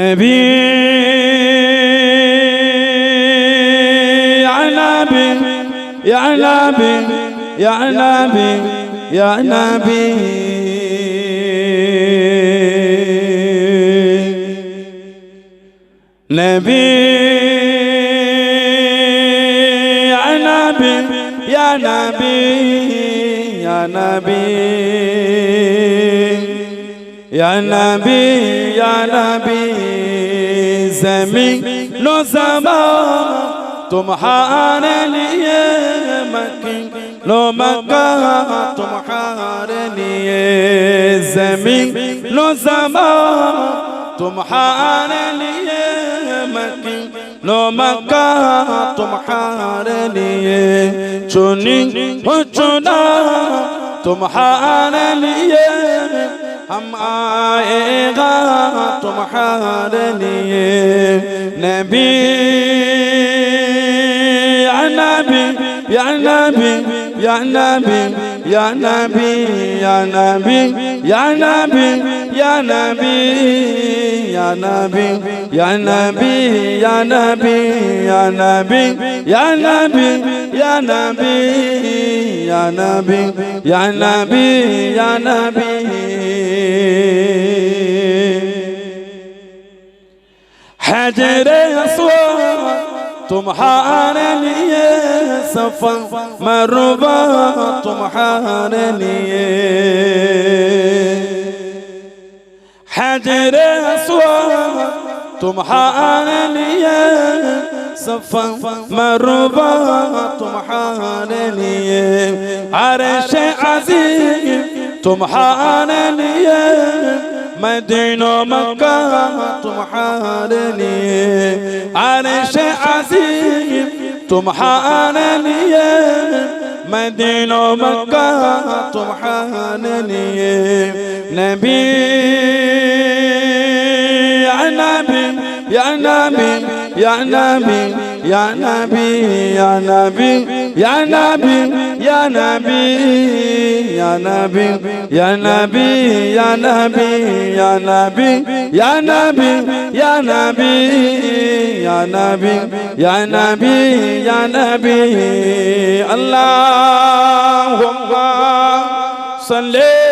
نبي يا نبي يا نبي يا نبي يا نبي. نبي يا نبي يا نبي يا نبي. زمین و زمان تمہارے لیے مکین لو مکہ تمہارے لیے زمین لو زمان تمہارے لیے مکین لو مکہ تمہارے لیے چنی ہو چنا تمہارے لیے हम आएगा तुम्हारे लिए नबी या नबी या नबी या नबी या नबी या नबी या नबी या नबी या नबी या नबी या नबी या नबी या नबी يا نبي يا نبي يا نبي يا نبي. حجر أسود تمحارني صفا مربا تمحارني حجر أسود تمحارني صفا مربع تمحانے لیے عرش عظیم تمحانے لیے مدین و مکہ تمحانے لیے عرش عظیم تمحانے لیے مدین و مکہ تمحانے لیے نبی يا نبي يا نبي يا نبي Ya Nabi, Ya Nabi, Ya Nabi, Ya Nabi, Ya Nabi, Ya Nabi, Ya Nabi, Ya Nabi, Ya Nabi, Ya Nabi, Ya Nabi, Ya Nabi, Ya Nabi, Allahumma salli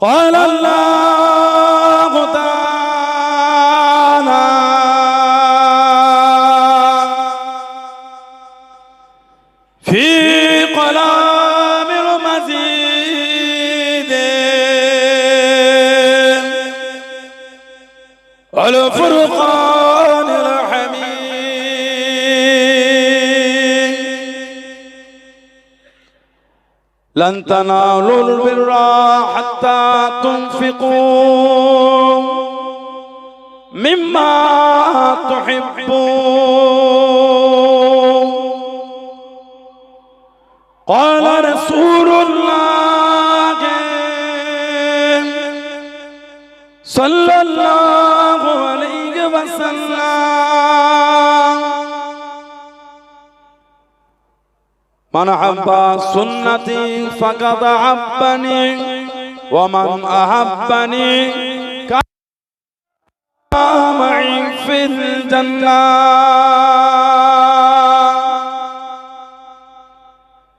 قال الله لن تنالوا البر حتى تنفقوا مما تحبون. قال رسول الله صلى من أحب سنتي فقد أحبني ومن أحبني كان معي في الجنة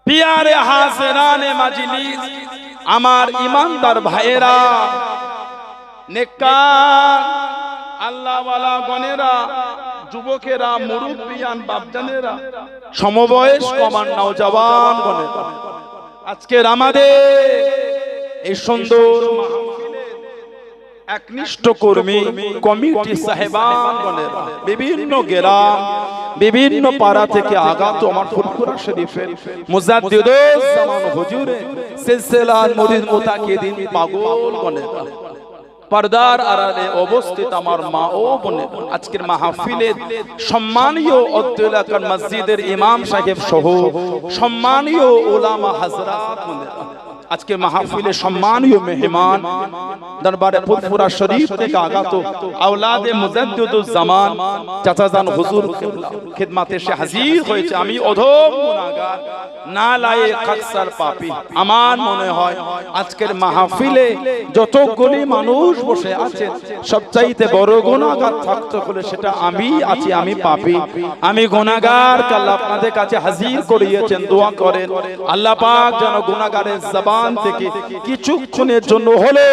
পিয়ারে হাসরানে মাজলিস আমার ইমানদার ভাইয়েরা নেককার আল্লাহওয়ালা গণেরা যুবকেরা মুরব্বিয়ান বাপজানেরা সমবয়স কমান নওজওয়ান গণেরা। আজকের আমাদের এই সুন্দর একনিষ্ঠ কর্মী কমিটি সাহেবান বিভিন্ন গ্রাম বিভিন্ন পাড়া থেকে আগত আমার ফুরফুরা শরীফের মুজাদ্দিদুস জামান হুজুরে সিলসিলার মুরিদ মুতাকিদিন পাগল গণেরা। পর্দার আড়ালে অবস্থিত আমার মা ও বোনে আজকের মাহফিলের সম্মানীয় এলাকার মসজিদের ইমাম সাহেব সহ সম্মানীয় ওলামা হাজরা আজকে মাহফিলে সম্মানীয় মেহমান, দরবারে ফুরফুরা শরীফ থেকে আগত আওলাদে মুজাদ্দিদুজ জামান, চাচাজান হুজুর খিদমাতে এসে হাজির হয়েছে। আমি অধম গুনাহগার না লায়ে আকসার পাপী। আমার মনে হয় আজকের মাহফিলে যতগুলি মানুষ বসে আছে, সবচাইতে বড় গুনাহগার থাকতে হলে সেটা আমি আছি, আমি পাপী। আমি গুনাহগার আল্লাহ আপনাদের কাছে হাজির করিয়েছেন, দোয়া করেন। আল্লাহ পাক যেন গুনাহগারের জবান থেকে কিছুক্ষণের জন্য হলে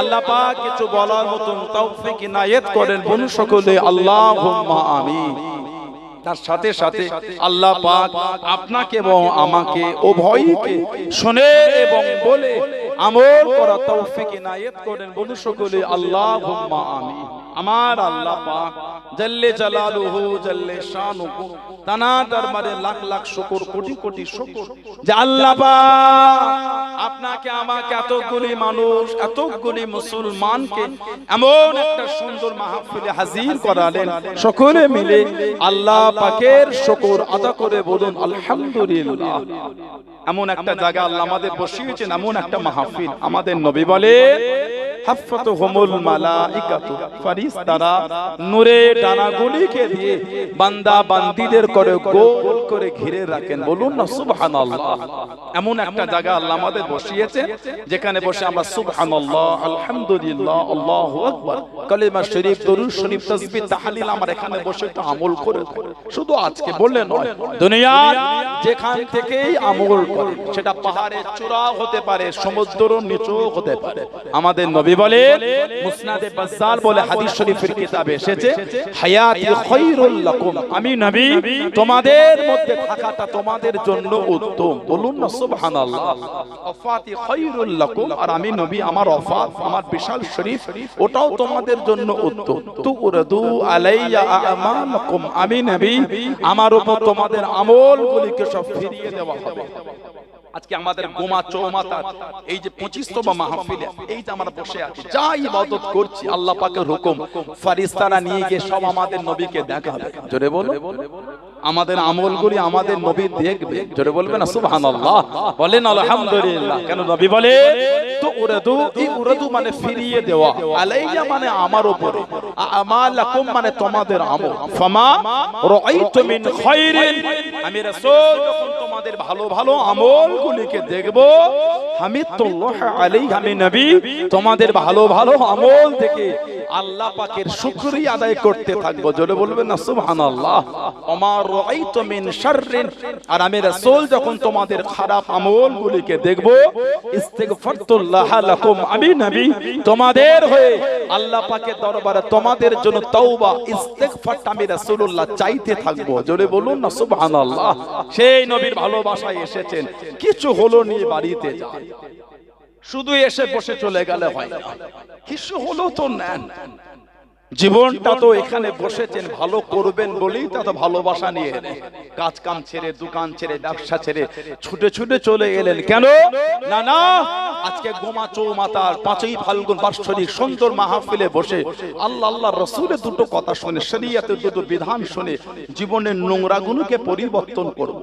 আল্লাহ পাক কিছু বলার মতন তৌফিক ইনায়েত করেন বনু সকলে আল্লাহুম্মা আমিন। তার সাথে সাথে আল্লাহ পাক আপনাকে এবং আমাকে উভয়কে শুনে এবং বলে আমল করা তৌফিক ইনায়েত করেন বলু সকলে আল্লাহুম্মা আমিন। আমার আল্লাহ পাক জাল্লে জালালুহু, জাল্লে শানুহু, তানা দরবারে লাখ লাখ শুকর, কোটি কোটি শুকর। যে আল্লাহ পাক আপনাকে, আমাকে এতগুলি মানুষ, এতগুলি মুসলমানকে এমন একটা সুন্দর মাহফিলে হাজির করালেন, সকলে মিলে আল্লাহ পাকের শুকর আদা করে বলুন, আলহামদুলিল্লাহ। এমন একটা জায়গা আল্লাহ আমাদের বসিয়েছেন, এমন একটা মাহফিল আমাদের নবী বলে হাফাতুহুমুল মালাইকাতু ফারিস্তারা নূরে ডানাগুলিকে দিয়ে বান্দা বান্দিদের করে গোল করে ঘিরে রাখেন। বলুন না সুবহানাল্লাহ। এমন একটা জায়গা আল্লাহ আমাদের বসিয়েছে যেখানে বসে আমরা সুবহানাল্লাহ আলহামদুলিল্লাহ আল্লাহু আকবার। কালিমা শরীফ দরুদ শরীফ তাসবিহ তাহলিল আমরা এখানে বসে একটু আমল করে শুধু আজকে বললে নয় দুনিয়ার যেখান থেকেই আমল করে সেটা পাহাড়ের চূড়া হতে পারে সমুদ্র নিচু হতে পারে আমাদের নবী বলে মুসনাদে বাজ্জাল বলে হাদিস শরীফের কিতাবে এসেছে হায়াতি খায়রুল লাকুম। আমি নবী তোমাদের মধ্যে থাকাটা তোমাদের জন্য উত্তম। বলুন না সুবহানাল্লাহ। ওয়াফাতি খায়রুল লাকুম আর আমি নবী আমার ওয়াফাত আমার বিশাল শরীফ ওটাও তোমাদের জন্য উত্তম। তুরদু আলাইয়া আমালাকুম আমি নবী আমার উপর তোমাদের আমলগুলিকে সব ফিরিয়ে দেওয়া হবে। আজকে আমাদের গোমা চৌমাতা এই যে পঁচিশতম মাহফিলে এই যে আমরা বসে আছি যা ইবাদত করছি আল্লাহ পাকের হুকুম। ফারিস্তানা নিয়ে গিয়ে সব আমাদের নবীকে দেখাবে জোরে বলো। আমাদের আমলগুলি আমাদের নবী দেখবে। জোরে বলবে না, সুবহানাল্লাহ। বলেন, আলহামদুলিল্লাহ। কেন নবী বলে? তো উরাদু, এই উরাদু মানে ফিরিয়ে দেওয়া। আলাইয়া মানে আমার উপরে। আমালাকুম মানে তোমাদের আমল। ফামা রাআইতু মিন খায়রিন আমি রাসূল, যখন তোমাদের ভালো ভালো আমলগুলিকে দেখব, হামিদুল্লাহ আলাইহি আমি নবী, তোমাদের ভালো ভালো আমল থেকে আল্লাহ পাকের শুকরিয়া আদায় করতে থাকব। জোরে বলবেন না সুবহানাল্লাহ। আমার রাআইতু মিন শাররিন। আর আমি রাসূল যখন তোমাদের খারাপ আমলগুলিকে দেখব ইস্তিগফারতুল্লাহ লাকুম আমি নবী তোমাদের হয়ে আল্লাহ পাকের দরবারে তোমাদের জন্য তওবা ইস্তিগফারটা আমি রাসূলুল্লাহ চাইতে থাকব। জোরে বলুন না সুবহানাল্লাহ। সেই নবীর ভালোবাসায় এসেছেন। কিছু হলো নিয়ে বাড়িতে যান শুধু এসে বসে চলে গেলে হয়। না কিছু হলো তো নেন। জীবনটা তো এখানে বসেছেন ভালো করবেন বলেই তা তো ভালোবাসা নিয়ে এলেন। কাজ কাম ছেড়ে দোকান ছেড়ে ব্যবসা ছেড়ে ছুটে ছুটে চলে এলেন। কেন? না না আজকে গোমা চৌমাতার পাঁচই ফাল্গুন বাৎসরিক সুন্দর মাহফিলে বসে আল্লাহ আল্লাহ রসুলের দুটো কথা শুনে শরিয়াতের দুটো বিধান শুনে জীবনের নোংরা গুলোকে পরিবর্তন করব।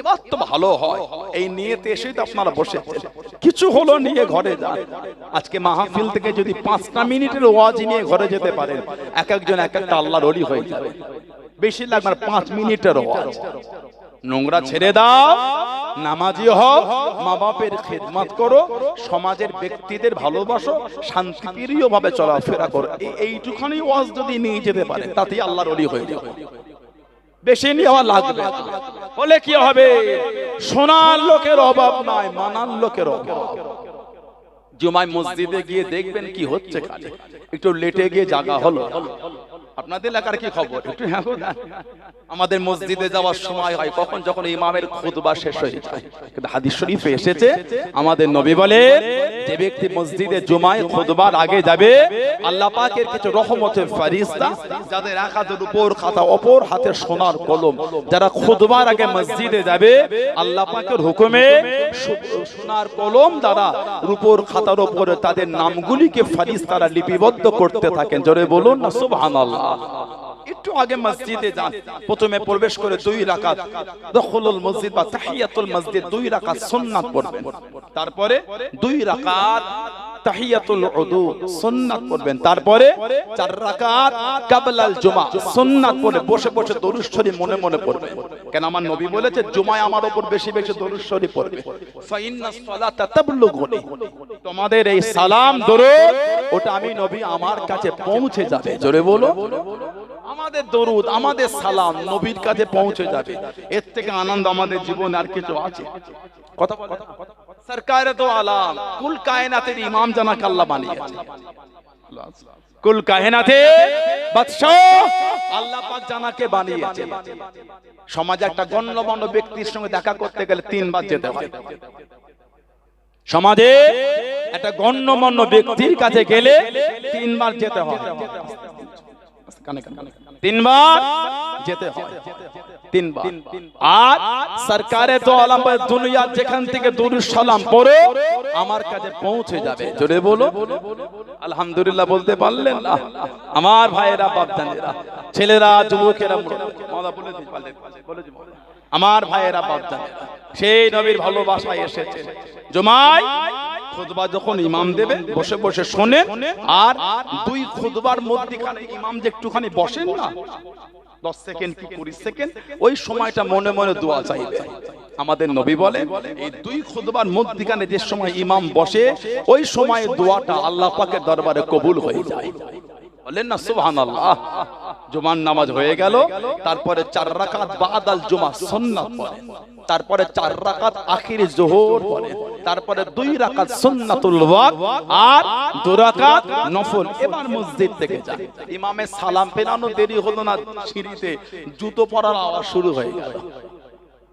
এবার তো ভালো হয়। এই নিয়েতে এসেই তো আপনারা বসেছেন। কিছু হলো নিয়ে ঘরে যান আজকে মাহফিল থেকে যদি পাঁচটা মিনিটের ওয়াজ নিয়ে ঘরে যেতে পারেন এক একজন এক একটা আল্লাহর অলি হয়ে যাবে। বেশি লাগবে পাঁচ মিনিটের ওয়াজ। নোংরা ছেড়ে দাও, নামাজি হও, মা বাপের খেদমত করো, সমাজের ব্যক্তিদের ভালোবাসো শান্তিপ্রিয় ভাবে চলাফেরা করো। এই- এইটুখানি ওয়াজ যদি নিয়ে যেতে পারে তাতেই আল্লাহর অলি হয়ে যাবে। বেশি নেওয়া লাগবে। বলে কি হবে? সোনার লোকের অভাব নাই, মানার লোকের অভাব। জুমায় মসজিদে গিয়ে দেখবেন কি হচ্ছে কাজে একটু লেটে গিয়ে জাগা হলো। আপনাদের এলাকার কি খবর? একটু হ্যাঁ আমাদের মসজিদে যাওয়ার সময় হয়, কখন? যখন ইমামের খুতবা শেষ হয়ে যায়। কিন্তু হাদিস শরীফে এসেছে, আমাদের নবী বলে যে ব্যক্তি মসজিদে জুমায় খুতবার আগে যাবে আল্লাহ পাকের কিছু রহমতের ফারিস্তা যাদের এক হাতের উপর খাতা অপর হাতে সোনার কলম যারা খুতবার আগে মসজিদে যাবে আল্লাহ পাকের হুকুমে সোনার কলম দ্বারা রূপোর খাতার উপরে তাদের নামগুলিকে ফারিস্তারা লিপিবদ্ধ করতে থাকেন। জোরে বলুন না সুবহানাল্লাহ। একটু আগে মসজিদে যান। প্রথমে প্রবেশ করে দুই রাকাত দখলুল মসজিদ বা তাহিয়াতুল মসজিদ, দুই রাকাত সুন্নাত পড়বেন। তারপরে দুই রাকাত তাহিয়াতুল উদু, সুন্নাত পড়বেন। তারপরে চার রাকাত কাবলাল জুমা, সুন্নাত পড়ে বসে বসে দরুদ শরীফ মনে মনে পড়বে কেন আমার নবী বলেছে, জুমায় আমার উপর বেশি বেশি দরুদ শরীফ পড়বে। ফা ইন্নাস সালাতা তাবলুগুনি, তোমাদের এই সালাম দরুদ, ওটা আমি নবী আমার কাছে পৌঁছে যাবে। জোরে বলো। আমাদের দরুদ, আমাদের সালাম নবীর কাছে পৌঁছে যাবে। এর থেকে আনন্দ আমাদের জীবনে আর কিছু আছে। কথা তো আলাম, কুল কায়নাতের ইমাম জানাকে আল্লাহ বানিয়েছে। কুল বাদশাহ আল্লাহ জানাকে বানিয়েছে। সমাজে একটা গণ্যমান্য ব্যক্তির সঙ্গে দেখা করতে গেলে তিনবার যেতে হয়। সমাজে একটা গণ্যমান্য ব্যক্তির কাছে গেলে তিনবার যেতে হয়। কানে কানে। তিনবার যেতে হয়। তিনবার। আর সরকারে তো আলম দুনিয়া যেখান থেকে দুরুদ সালাম পড়ো আমার কাছে পৌঁছে যাবে। জোরে বলো। আলহামদুলিল্লাহ বলতে পারলেন না। আমার ভাইয়েরা বাপদানেরা ছেলেরা যুবকেরা মাওলা বলে দিন, বলে দিন, বলে দিন, বলে। দিন। আমার ভাইয়েরা বাপদানেরা সেই নবীর ভালোবাসায় এসেছে। জমাই খুতবা যখন ইমাম দেবে, বসে বসে শোনেন আর দুই খুতবার মধ্যখানে ইমাম যে একটুখানি বসেন না, দশ সেকেন্ড কি কুড়ি সেকেন্ড, ওই সময়টা মনে মনে দোয়া চাইবে। আমাদের নবী বলে, এই দুই খুতবার মধ্যখানে যে সময় ইমাম বসে, ওই সময় দোয়াটা আল্লাহ পাকের দরবারে কবুল হয়ে যায়। বলেন না, সুবহানাল্লাহ। জুমার নামাজ হয়ে গেল, তারপরে চার রাকাত বাদাল জুমা সুন্নাত পড়ে, তারপরে চার রাকাত আখির জোহর পড়ে, তারপরে দুই রাকাত সুন্নাতুল ওয়াক্ত আর দু রাকাত নফল। এবার মসজিদ থেকে যায় ইমামের সালাম পেরানো দেরি হলো না, সিঁড়িতে জুতো পরার আওয়াজ শুরু হয়ে গেল।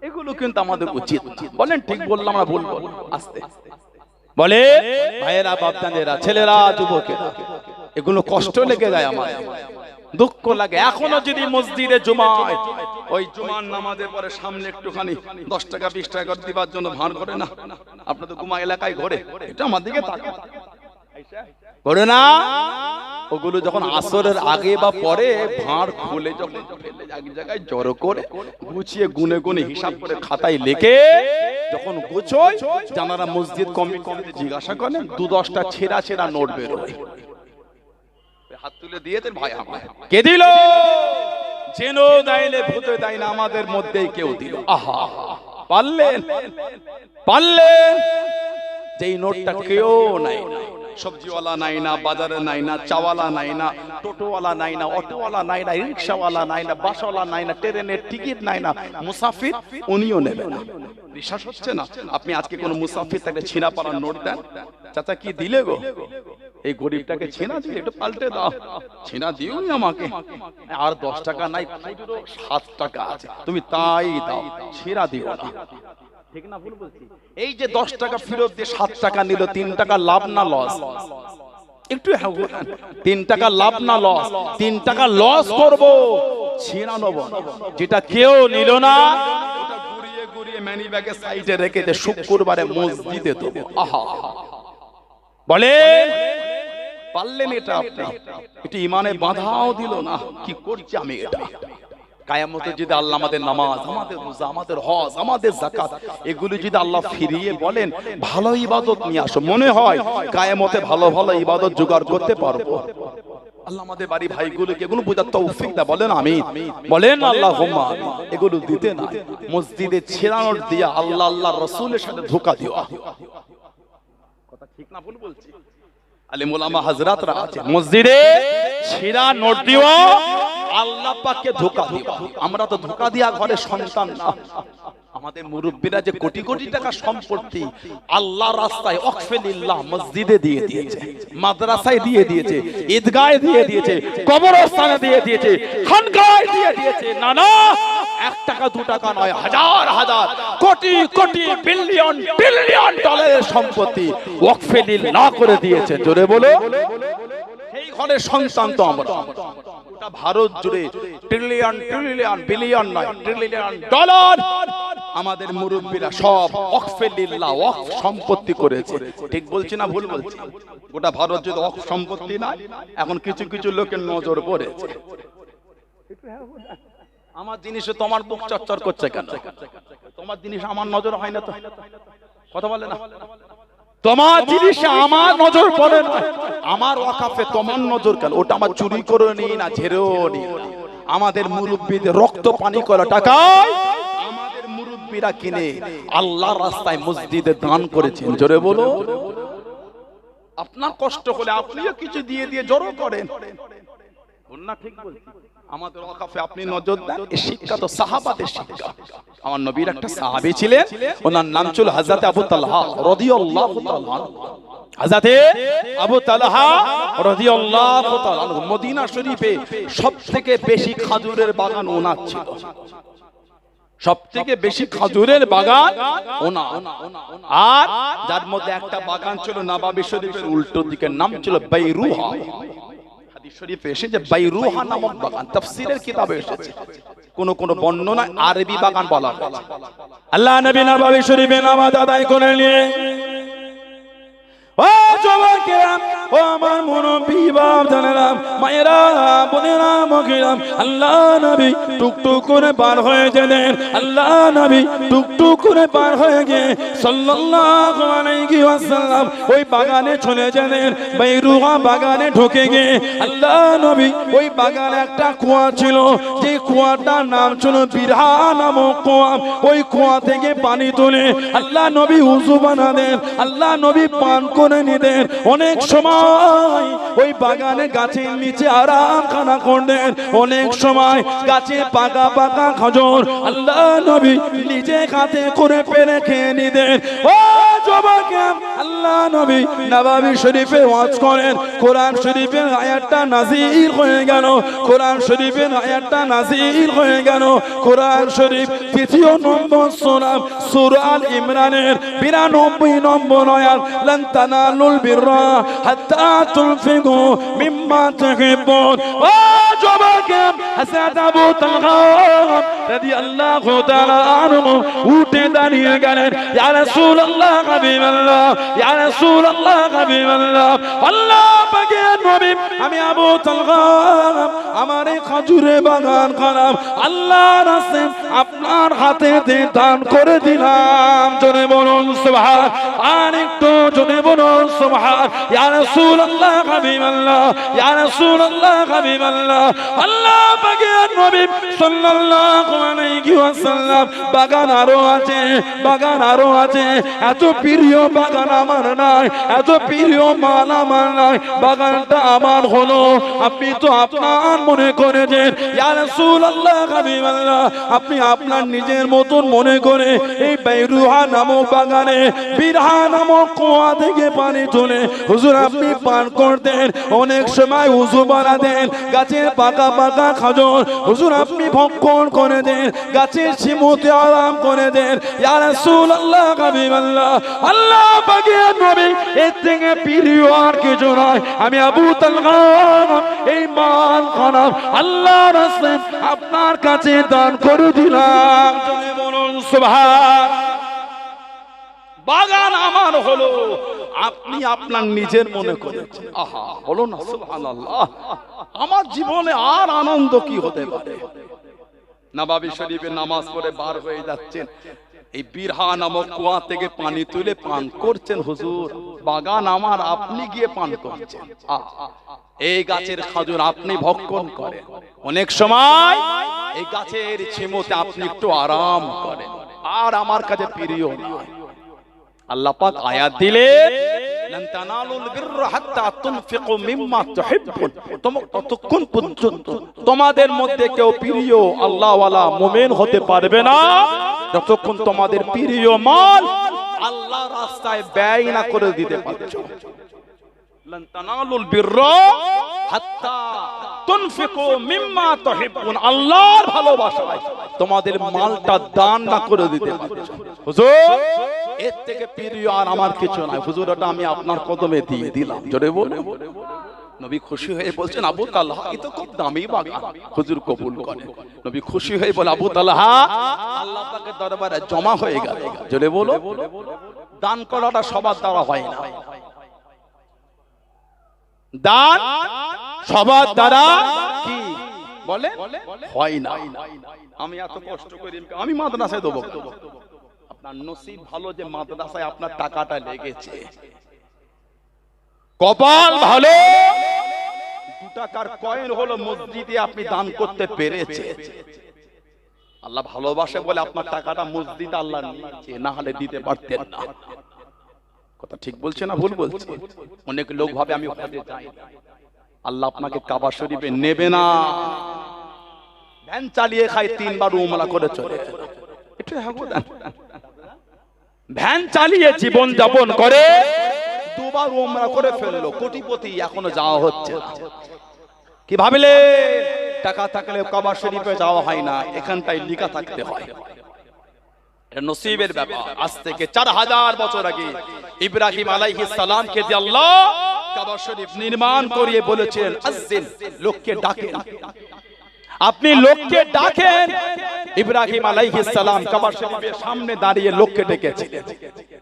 এগুলো কিন্তু আমাদের উচিত। বলেন, ঠিক বললাম আমরা বলব আস্তে। বলে, ভাইয়েরা বাপদানেরা ছেলেরা, যুবকেরা, এগুলো কষ্ট লেগে যায় আমার দুঃখ লাগে। এখনও যদি মসজিদে জুমায়, ওই জুমার নামাজের পরে সামনে একটুখানি দশ টাকা, বিশ টাকা দিবার জন্য ভান করে না? আপনাদের গুমা এলাকায় ঘরে। এটা আমার দিকে না? ওগুলো যখন আসরের আগে বা পরে ভাঁড় খুলে জায়গায় জড়ো করে, গুছিয়ে গুনে গুনে হিসাব করে খাতায় লিখে, যখন গুছোয় জানারা মসজিদ কমি কমিটি জিজ্ঞাসা করেন দু দশটা ছেঁড়া ছেঁড়া নোট বেরোয় হাত তুলে দিয়েছেন ভাই কে দিল? যেন দাইলে ভূতে দেয় না আমাদের মধ্যেই কেউ দিল। আহা পারলেন? পারলেন? যেই নোটটা কেউ নাই সবজিওয়ালা নাই না বাজারে নাই না চাওয়ালা নাই না টোটোওয়ালা নাই না অটোওয়ালা নাই না রিক্সাওয়ালা নাই না বাসওয়ালা নাই না ট্রেনের টিকিট নাই না মুসাফির উনিও নেবে না। বিশ্বাস হচ্ছে না? আপনি আজকে কোন মুসাফির তাকে ছিনা পাড়ার নোট দেন? চাচা কি দিলে গো? এই গরিবটাকে ছেনা দিয়ে একটু পাল্টে দাও। ছেনা দিও আমাকে। আর দশ টাকা নাই সাত টাকা আছে। তুমি তাই দাও ছেঁড়া দিও না। ঠিক না ভুল বলছি। এই যে দশ টাকা ফেরত দিয়ে সাত টাকা নিল তিন টাকা লাভ না লস একটু হ্যাঁ তিন টাকা লাভ না লস তিন টাকা লস করব? ছেঁড়া নেব যেটা কেউ নিল না ওটা ঘুরিয়ে ঘুরিয়ে ম্যানি ব্যাগে সাইডে রেখে দে শুক্রবারে মসজিদে দেবো। আহা। বলে পারলেন এটা আপনি। এটা ইমানে বাধাও দিল না। কি করছি আমি এটা? কায়ামতে যদি আল্লাহ আমাদের নামাজ আমাদের রোজা আমাদের হজ আমাদের জাকাত এগুলি যদি আল্লাহ ফিরিয়ে বলেন ভালো ইবাদত নিয়ে আসো। মনে হয় কায়ামতে ভালো ভালো ইবাদত জোগাড় করতে পারব। আল্লাহ আমাদের বাড়ি ভাইগুলোকে এগুলো বোঝার তৌফিক দা বলেন আমি বলেন আল্লাহ এগুলো দিতে না মসজিদে ছেড়ানোর দিয়া আল্লাহ আল্লাহ রসুলের সাথে ধোকা দিও। কথা ঠিক না ভুল বলছি। আলে মোলামা হাজরাতরা আছে। মসজিদে ছিড়া নোট দিও। আল্লাহ পাককে ধোকা দিও। আমরা তো ধোকা দিয়া ঘরে সন্তান না। আমাদের মুরব্বীরা যে কোটি কোটি টাকা সম্পত্তি আল্লাহ রাস্তায় অকফেলিল্লাহ মসজিদে দিয়ে দিয়েছে মাদ্রাসায় দিয়ে দিয়েছে ঈদগায় দিয়ে দিয়েছে কবরস্থানে দিয়ে দিয়েছে খানকায় দিয়ে দিয়েছে না না এক টাকা দু টাকা নয় হাজার হাজার কোটি কোটি বিলিয়ন বিলিয়ন ডলারের সম্পত্তি ওয়াকফেলিল্লাহ করে দিয়েছে। জোরে বলো। সেই ঘরের সন্তান তো আমরা। ভারত জুড়ে ট্রিলিয়ন ট্রিলিয়ন বিলিয়ন নয় ট্রিলিয়ন ডলার আমাদের মুরব্বীরা সব অকফেলিল্লাহ ওয়াকফ সম্পত্তি করেছে। ঠিক বলছি না ভুল বলছি? গোটা ভারত যদি ওয়াকফ সম্পত্তি নাই এখন কিছু কিছু লোকের নজর পড়েছে। আমার জিনিসে তোমার বুক চচ্চর করছে কেন? তোমার জিনিস আমার নজর হয় না তো। কথা বলে না? তোমার জিনিসে আমার নজর পড়ে না। আমার ওয়াকাফে তোমার নজর কেন? ওটা আমার চুরি করে নি না, ঝেড়েও নি। আমাদের মুরব্বীদের রক্ত পানি করা টাকায় মুরব্বীরা কিনে আল্লাহর রাস্তায় মসজিদে দান করেছেন। জোরে বলো। আপনার কষ্ট হলে আপনিও কিছু দিয়ে দিয়ে জড়ো করেন। শরীফে সবথেকে বেশি খাজুরের বাগান ওনার ছিল। সব থেকে বেশি খাজুরের বাগান? ওনা। আর? যার মধ্যে একটা বাগান ছিল নবাবি শরীফের উল্টো দিকের নাম ছিল বাইরুহা। হাদিস শরীফে এসে যে বাইরুহা নামক বাগান তাফসীরের কিতাবে এসেছে। কোন কোন বর্ণনা আরবি বাগান বলা আল্লাহ নবী নবাবী শরীফে নামাজ আদায় করে নিয়ে আল্লাহ নবী ওই বাগানে ঢুকে গিয়ে আল্লাহ নবী ওই বাগানে একটা কুয়া ছিল। যে কুয়াটার নাম ছিল বিরহা নামক কুয়া। ওই কুয়া থেকে পানি তুলে আল্লাহ নবী উজু বানাতেন আল্লাহ নবী পান করে নিতেন অনেক সময় ওই বাগানে গাছের নিচে আরাম খানা করলেন। অনেক সময় গাছে পাকা পাকা খজর আল্লাহ নবী নিজে হাতে করে পেরে খেয়ে নিতেন ও যুবকে আল্লাহ নবী নবাবী শরীফে ওয়াজ করেন। কোরআন শরীফের আয়াতটা নাজির হয়ে গেল। কোরআন শরীফের আয়াতটা নাজির হয়ে গেল। কোরআন শরীফ তৃতীয় নম্বর সোনাম সুরাল ইমরানের বিরানব্বই নম্বর আয়াত। লান তানালুল বিররা হাত্তা তুনফিকু মিম্মা তুহিব্বুন। ও যুবকে হাসাত আবু তালহা রাদিয়াল্লাহু তাআলা আনহু উঠে দাঁড়িয়ে গেলেন। ইয়া রাসূলুল্লাহ হাবিবাল্লাহ, ইয়া রাসূলুল্লাহ হাবিবাল্লাহ, আল্লাহ পাকের নবী, আমি আবু তালহা, আমার এই খাজুরে বাগান খারাপ আল্লাহ রাস্তে আপনার হাতে দান করে দিলাম। জোরে বলুন, সুবহান, আর একটু জোরে বলুন, সুবহান, ইয়া রাসূলুল্লাহ হাবিবাল্লাহ, ইয়া রাসূলুল্লাহ হাবিবাল্লাহ, আল্লাহ পাকের নবী সাল্লাল্লাহু আলাইহি ওয়াসাল্লাম, বাগান আরও আছে, বাগান আরও আছে, এত প্রিয় বাগান আমার নাই, এত প্রিয় মাল আমার নাই, বাগানটা আমার হলো। আপনি তো আপনার মনে করেছেন আপনি আপনার নিজের মতন মনে করে এই বাইরুহা নামক বাগানে, বিরহা নামক কুয়া থেকে পানি তুলে, হুজুর আপনি পান করতেন, অনেক সময় উজু বানাতেন, গাছের পাকা পাকা খাজর, হুজুর আপনি ভক্ষণ করে দেন গাছের শিমুতে আরাম করে দেন পাকের নবী, এর থেকে প্রিয় আর কিছু নয়। আমি আবু তালহা, এই মান খারাপ। আল্লাহ রাস্তায় আপনার কাছে দান করে দিলাম। বলুন, সুবহান। বাগান আমার হলো, আপনি আপনার নিজের মনে করেছেন। আহা বলো না, সুবহানাল্লাহ। আমার জীবনে আর আনন্দ কি হতে পারে? নবাবী শরীফে নামাজ পড়ে বার হয়ে যাচ্ছেন। এই বিরহা নামক কুয়া থেকে পানি তুলে পান করছেন হুজুর। বাগান আমার, আপনি গিয়ে পান করছেন। এই গাছের খাজুর আপনি ভক্ষণ করেন। অনেক সময় এই গাছের ছিমতে আপনি একটু আরাম করেন। আর আমার কাছে প্রিয় নয়। আল্লাহ পাক আয়াত তুহিব্বুন। তোমরা ততক্ষণ পর্যন্ত তোমাদের মধ্যে কেউ প্রিয় আল্লাহওয়ালা মুমিন হতে পারবে না। যতক্ষণ তোমাদের প্রিয় মাল আল্লাহ রাস্তায় ব্যয় না করে দিতে পারছ। আল্লাহর তোমাদের মালটা দান না করে দিতে হুজুর, এর থেকে প্রিয় আর আমার কিছু নাই। হুজুর আমি আপনার কদমে দিয়ে দিলাম। জোরে বলে নবী খুশি হয়ে বলছেন আবু তালহা এ তো খুব দামি বাগান। হুজুর কবুল করেন। নবী খুশি হয়ে বলে আবু তালহা আল্লাহ পাকের দরবারে জমা হয়ে গেল। জোরে বলো। দান করাটা সবার দ্বারা হয় না। দান সবার দ্বারা কি? বলে হয় না। আমি এত কষ্ট করি আমি মাদ্রাসায় দেবো। আপনার নসিব ভালো যে মাদ্রাসায় আপনার টাকাটা লেগেছে। কপাল ভালো। দু টাকার কয়েন হলো মসজিদে আপনি দান করতে পেরেছে আল্লাহ ভালোবাসে বলে আপনার টাকাটা মসজিদ আল্লাহ নিয়েছে, না হলে দিতে পারতেন না। কথা ঠিক বলছে না ভুল বলছে? অনেক লোক ভাবে আমি হজে যাই। আল্লাহ আপনাকে কাবা শরীফে নেবে না। ভ্যান চালিয়ে খাই তিনবার উমরা করে চলে। একটু হ্যাঁ ভ্যান চালিয়ে জীবন যাপন করে। দুবার উমরা করে ফেলল, কোটিপতি এখনও যাওয়া হচ্ছে কি ভাবলে? টাকা থাকলে কাবা শরীফে যাওয়া হয় না এখানটাই লিখা থাকতে হয়। নসিবের ব্যাপার। আজ থেকে চার হাজার বছর আগে ইব্রাহিম আলাইহিস সালামকে দিয়ে আল্লাহ কাবা শরীফ নির্মাণ করিয়ে বলেছিলেন আজ্জিন, লোককে ডাকেন। আপনি লোককে ডাকেন ইব্রাহিম আলাইহিস সালাম কাবা শরীফের সামনে দাঁড়িয়ে লোককে ডেকেছিলেন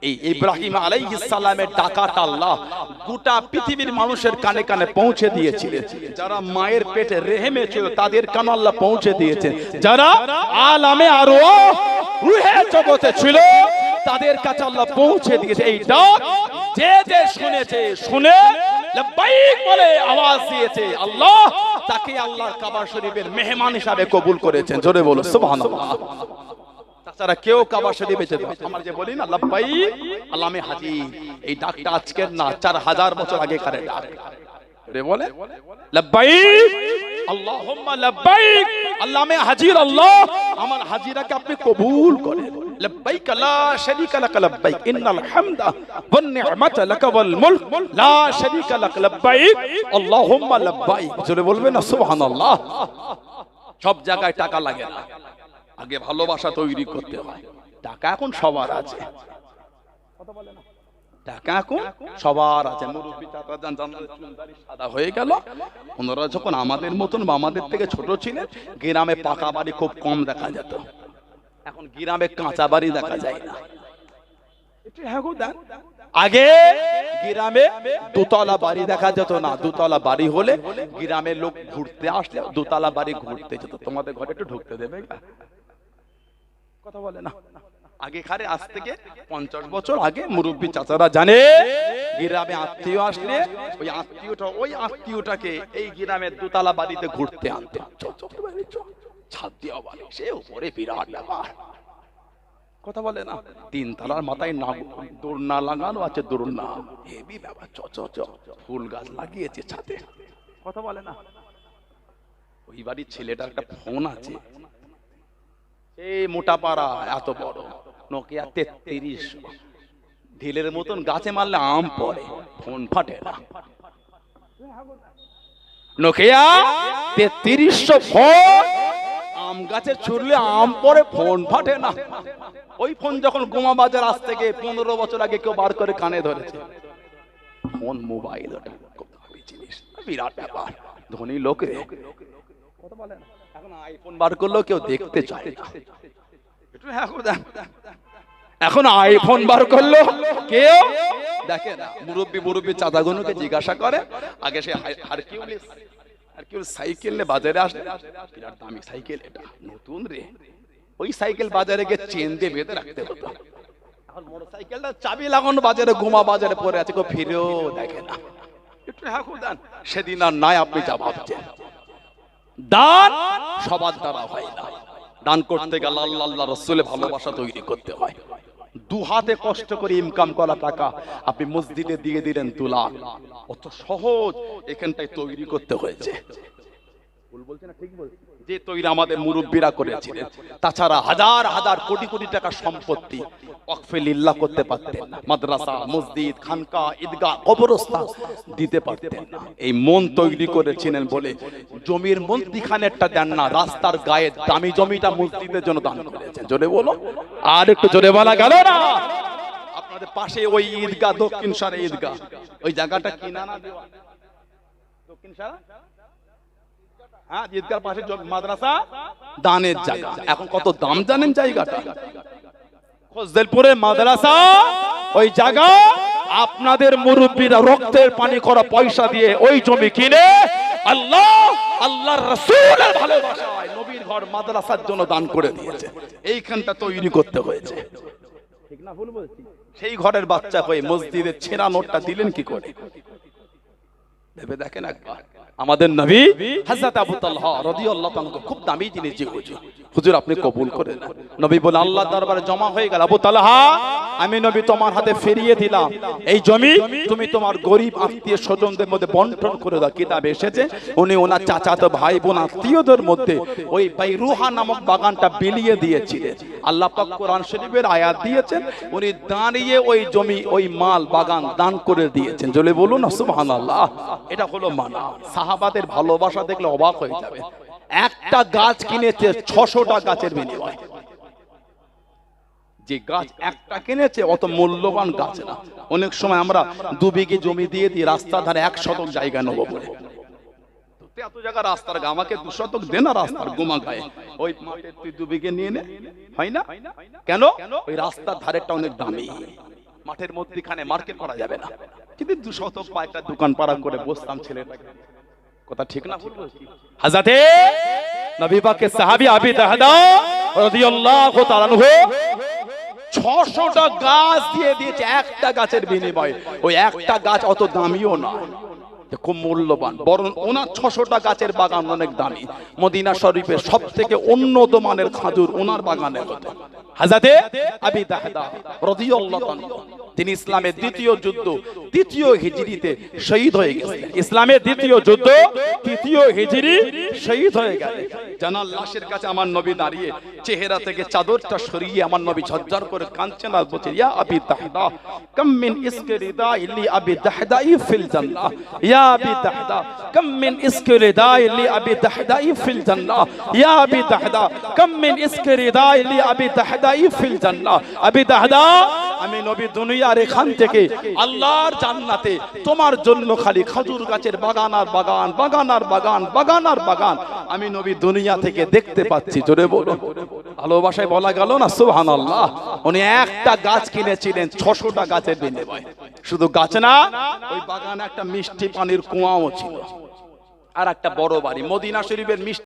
এই ইব্রাহিম আলাইহিস টাকাটা আল্লাহ গোটা পৃথিবীর মানুষের কানে কানে পৌঁছে দিয়েছিলেন। যারা মায়ের পেটে রেহেমে ছিল তাদের কানে আল্লাহ পৌঁছে দিয়েছেন। যারা আলামে আরও রুহে জগতে ছিল তাদের কাছে আল্লাহ পৌঁছে দিয়েছে। এই ডাক যে যে শুনেছে, শুনে লব্বাইক বলে আওয়াজ দিয়েছে। আল্লাহ তাকে আল্লাহর কাবা শরীফের মেহমান হিসাবে কবুল করেছেন। জোরে বলো সুবহানাল্লাহ। তাছাড়া কেউ কাবা শরীফে যেতে। আমার যে বলি না লব্বাই আল্লাহ আমি হাজি, এই ডাকটা আজকের না, চার হাজার বছর আগে কারে ডাক। বলে? আল্লাহ হাজির আল্লাহ। আমার হাজিরাকে আপনি কবুল করেন। জোরে বলবেন সুবহানাল্লাহ। সব জায়গায় টাকা লাগে না। আগে ভালোবাসা তৈরি করতে হয়। টাকা এখন সবার আছে। টাকা সবার আছে। মুরব্বী চাচা যান সাদা হয়ে গেল। ওনারা যখন আমাদের মতন বা আমাদের থেকে ছোট ছিলেন গ্রামে পাকা বাড়ি খুব কম দেখা যেত। এখন গ্রামে কাঁচা বাড়ি দেখা যায় না। হ্যাঁ। আগে গ্রামে দোতলা বাড়ি দেখা যেত না। দোতলা বাড়ি হলে গ্রামের লোক ঘুরতে আসলে দোতলা বাড়ি ঘুরতে যেত। তোমাদের ঘরে একটু ঢুকতে দেবে কথা বলে না। আগে খারে আজ থেকে পঞ্চাশ বছর আগে মুরব্বী চাচারা জানে, গ্রামে আত্মীয় আসলে ওই আত্মীয়টা, ওই আত্মীয়টাকে এই গ্রামের দোতলা বাড়িতে ঘুরতে আনতে। ছাদ দেওয়া বাড়ি সে উপরে বিরাট ব্যাপার। কথা বলে না? তিন তলার মাথায় না দৌড় না লাগানো আছে দৌড় না হেভি ব্যাপার চ চ চ ফুল গাছ লাগিয়েছে ছাদে। কথা বলে না? ওই বাড়ির ছেলেটার একটা ফোন আছে। এই মোটা পাড়া এত বড়। নোকিয়া তেত্রিশ। ঢিলের মতন গাছে মারলে আম পড়ে, ফোন ফাটে না। নোকিয়া তেত্রিশশো ফোন আম গাছে ছুড়লে আম পড়ে, ফোন ফাটে না। ওই ফোন যখন গোমা বাজার আজ থেকে পনেরো বছর আগে কেউ বার করে কানে ধরেছে। ফোন মোবাইল জিনিস? বিরাট ব্যাপার। ধনী লোকে কথা বলে এখন আইফোন বার করলেও কেউ দেখতে চায় এখন আইফোন বার করল। কেউ? দেখে না মুরব্বী মুরব্বী চাঁদাগুনুকে জিজ্ঞাসা করে, আগে সে সাইকেল নিয়ে বাজারে আসলে। বিরাট দামি সাইকেল এটা, নতুন রে। ওই সাইকেল বাজারে গিয়ে চেন দিয়ে বেঁধে রাখতে হতো। এখন মোটরসাইকেলটা চাবি লাগানো বাজারে, গোমা বাজারে পড়ে আছে, কেউ ফিরেও দেখে না। একটু করে দেন সেদিন আর নাই আপনি যা ভাবছেন। দান সবার দ্বারা হয় না। দান করতে গেলে আল্লাহ আল্লাহ রসুলের ভালোবাসা তৈরি করতে হয়। দু হাতে কষ্ট করে ইনকাম করা টাকা আপনি মসজিদে দিয়ে দিলেন তুলা। অত সহজ এখানটায় তৈরি করতে হয়েছে। ঠিক বলছি। যে তৈরি আমাদের মুরব্বীরা করেছিলেন। তাছাড়া হাজার হাজার কোটি কোটি টাকা সম্পত্তি ওয়াকফে লিল্লাহ করতে পারতেন মাদ্রাসা, মসজিদ, খানকা, ঈদগাহ, কবরস্থান দিতে পারতেন না। এই মন তৈরি করেছিলেন বলে জমির মন্দিখানেরটা দেন না, রাস্তার গায়ে দামি জমিটা মসজিদের জন্য দান করেছেন। জোরে বলো। আর একটু জোরে বলা গেল না। আপনাদের পাশে ওই ঈদগাহ, দক্ষিণ সারে ঈদগাহ। ওই জায়গাটা কিনা না দেওয়া? দক্ষিণ সারা? হ্যাঁ ঈদগার পাশে মাদ্রাসা? দানের জায়গা। এখন কত দাম জানেন জায়গাটা? ফজলপুরের মাদ্রাসা ওই জায়গা আপনাদের মুরব্বীরা রক্তের পানি করা পয়সা দিয়ে ওই জমি কিনে আল্লাহ আল্লাহর রাসূলের ভালোবাসায় নবীর ঘর মাদ্রাসার জন্য দান করে দিয়েছে। এইখানটা তৈরি করতে হয়েছে। ঠিক না ভুল বলছি। সেই ঘরের বাচ্চা হয়ে মসজিদের ছেঁড়া নোটটা দিলেন কি করে? ভেবে দেখেন একবার। আমাদের নবী হযরত আবু তালহা রাদিয়াল্লাহু তাআলা খুব দামি জিনিস যে হুজুর। হুজুর আপনি কবুল করে নেন নবী বলে আল্লাহ দরবারে জমা হয়ে গেল। আবু তালহা আমি নবী তোমার হাতে ফিরিয়ে দিলাম। এই জমি তুমি তোমার গরিব আত্মীয় স্বজনদের মধ্যে বন্টন করে দাও। কিতাবে এসেছে উনি ওনার চাচাতো ভাই বোন আত্মীয়দের মধ্যে ওই বাইরুহা নামক বাগানটা বিলিয়ে দিয়েছিলেন। আল্লাহ পাক কোরআন শরীফের আয়াত দিয়েছেন উনি দাঁড়িয়ে ওই জমি ওই মাল বাগান দান করে দিয়েছেন। জলে বলুন সুবহানাল্লাহ। এটা হলো মানা। সাহাবাদের ভালোবাসা দেখলে অবাক হয়ে যাবে। একটা গাছ কিনেছে ছশোটা গাছের বিনিময়। যে গাছ একটা কিনেছে, অত মূল্যবান গাছ না। অনেক সময় আমরা দু বিঘে জমি দিয়ে দিই, রাস্তার ধারে এক শতক জায়গা নেব বলে। আমাকে দু শতক রাস্তার গোমা গায়ে। ওই মাঠে তুই রাস্তার ধারেরটা অনেক দামি। মাঠের মধ্যখানে মার্কেট করা যাবে না। কিন্তু দু শতক একটা দোকান পাড়া করে বসতাম ছেলেটাকে। কথা ঠিক না ভুল? হাজাতে নবী পাকের সাহাবী আবি দাহদা রাদিয়াল্লাহু তাআলা আনহু 600টা গাছ দিয়ে দিয়েছে। একটা গাছের বিনিময়ে। ওই একটা গাছ অত দামিও না খুব মূল্যবান। বরং ওনার ছশোটা গাছের বাগান অনেক দামি। মদিনা শরীফের সব থেকে উন্নত মানের খাজুর ওনার বাগানে হতো। হাজাদে আবি দাহদা তিনি ইসলামের দ্বিতীয় যুদ্ধ, তৃতীয় হিজরিতে শহীদ হয়ে গেছে ইসলামের দ্বিতীয় যুদ্ধ, তৃতীয় হিজরি শহীদ হয়ে গেলেন জানার লাশের কাছে আমার নবী দাঁড়িয়ে চেহারা থেকে চাদরটা সরিয়ে আমার নবী ঝরঝর করে কাঁদছেন আর বলছে ইয়া আবি দাহদা, কাম মিন ইসকে রিদা ইল্লি আবি দাহদাই ফিল জান্নাহ, ইয়া আবি দাহদা, কাম মিন ইসকে রিদা ইল্লি আবি দাহদাই ফিল জান্নাহ, ইয়া আবি দাহদা, কাম মিন ইসকে রিদা ইল্লি আবি দাহদাই ফিল জান্নাহ, আবি দাহদা আমি নবী দুনিয়ার এখান থেকে আল্লাহর জান্নাতে তোমার জন্য খালি খাজুর গাছের বাগান আর বাগান বাগান আর বাগান বাগান আর বাগান আমি নবী দুনিয়া থেকে দেখতে পাচ্ছি। জোরে বলো ভালোবাসায় বলা গেল না সুহান আল্লাহ উনি একটা গাছ কিনেছিলেন, ছশোটা গাছের বিনিময়। শুধু গাছ না, ওই বাগানে একটা মিষ্টি পানির কুয়াও ছিল। আর একটা বড় বাড়ি, মদিনা শরীফের মিষ্টি